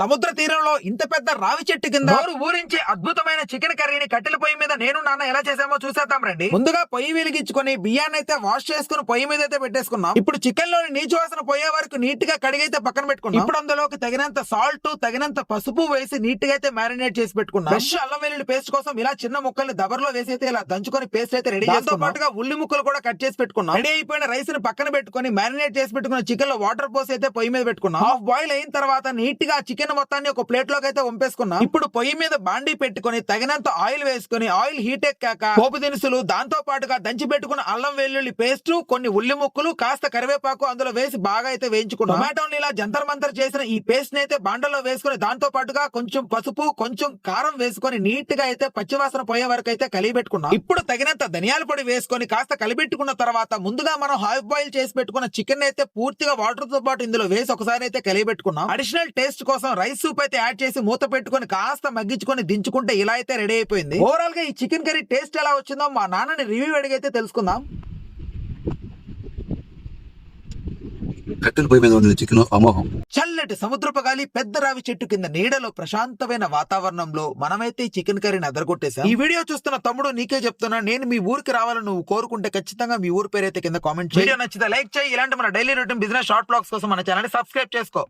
సముద్ర తీరంలో ఇంత పెద్ద రావి చెట్టు కింద ఊరించి అద్భుతమైన చికెన్ కర్రీని కట్టెల పొయ్యి మీద నేను నాన్న ఎలా చేసామో చూసేద్దాం రండి. ముందుగా పొయ్యి వెలిగించుకొని బియ్యాన్ని అయితే వాష్ చేసుకుని పొయ్యి మీద అయితే పెట్టేసుకున్నాం. ఇప్పుడు చికెన్లోని నీచు వాసన పోయే వరకు నీట్గా కడిగైతే పక్కన పెట్టుకున్నాం. ఇప్పుడు అందులోకి తగినంత సాల్ట్ తగినంత పసుపు వేసి నీట్గా అయితే మ్యారినేట్ చేసి పెట్టుకున్నాం. ఫ్రెష్ అల్లం వెల్లుల్లి పేస్ట్ కోసం ఇలా చిన్న ముక్కల్ని దబర్లో వేసి అయితే ఇలా దంచుకొని పేస్ట్ అయితే రెడీ చేస్తాం పాటుగా ఉల్లి ముక్కలు కూడా కట్ చేసి పెట్టుకున్నాం. రెడీ అయిపోయిన రైస్ని పక్కన పెట్టుకొని మ్యారినేట్ చేసి పెట్టుకున్న చికెన్లో వాటర్ పోసి అయితే పొయ్యి మీద పెట్టుకున్నాం. హాఫ్ బాయిల్ అయిన తర్వాత నీట్గా చికెన్ మొత్తాన్ని ఒక ప్లేట్లోకి అయితే వంపేసుకున్నాం. ఇప్పుడు పొయ్యి మీద బాండీ పెట్టుకొని తగినంత ఆయిల్ వేసుకొని ఆయిల్ హీట్ ఎక్కాక పోపు దినుసులు దాంతో పాటుగా దంచి పెట్టుకున్న అల్లం వెల్లుల్లి పేస్ట్ కొన్ని ఉల్లి ముక్కలు కాస్త కరివేపాకు అందులో వేసి బాగా అయితే వేయించుకున్నాం. టొమాటోని ఇలా జంతర్ మంతర్ చేసిన ఈ పేస్ట్ని అయితే బాండలో వేసుకొని దాంతో పాటుగా కొంచెం పసుపు కొంచెం కారం వేసుకొని నీట్గా అయితే పచ్చివాసన పోయే వరకు అయితే కలిగి పెట్టుకున్నాం ఇప్పుడు తగినంత ధనియాల పొడి వేసుకొని కాస్త కలిపెట్టుకున్న తర్వాత ముందుగా మనం హాఫ్ బాయిల్ చేసి పెట్టుకున్న చికెన్ అయితే పూర్తిగా వాటర్తో పాటు ఇందులో వేసి ఒకసారి అయితే కలిగి పెట్టుకున్నాం అడిషనల్ టేస్ట్ కోసం రైస్ సూప్ అయితే యాడ్ చేసి మూత పెట్టుకొని కాస్త మగ్గించుకొని దించుకుంటే ఇలా అయితే రెడీ అయిపోయింది. ఓవరాల్గా ఈ చికెన్ కర్రీ టేస్ట్ ఎలా వచ్చిందో మా నాన్నని రివ్యూ అడిగైతే తెలుసుకుందాం. కట్టెల పొయ్యి మీద వండిన చికెన్ అమోహం చల్లటి సముద్రపు గాలి పెద్ద రావి చెట్టు కింద నీడలో ప్రశాంతమైన వాతావరణంలో మనమైతే ఈ చికెన్ కర్రీని అదరగొట్టేసాం ఈ వీడియో చూస్తున్న తమ్ముడు నీకే చెప్తున్నా నేను మీ ఊరికి రావాలని నువ్వు కోరుకుంటే ఖచ్చితంగా మీ ఊరు పేరైతే కింద కామెంట్ వీడియో నచ్చితే లైక్ చేయి ఇలాంటి మన daily routine business short blogs కోసం మన ఛానల్ సబ్స్క్రైబ్ చేసుకో.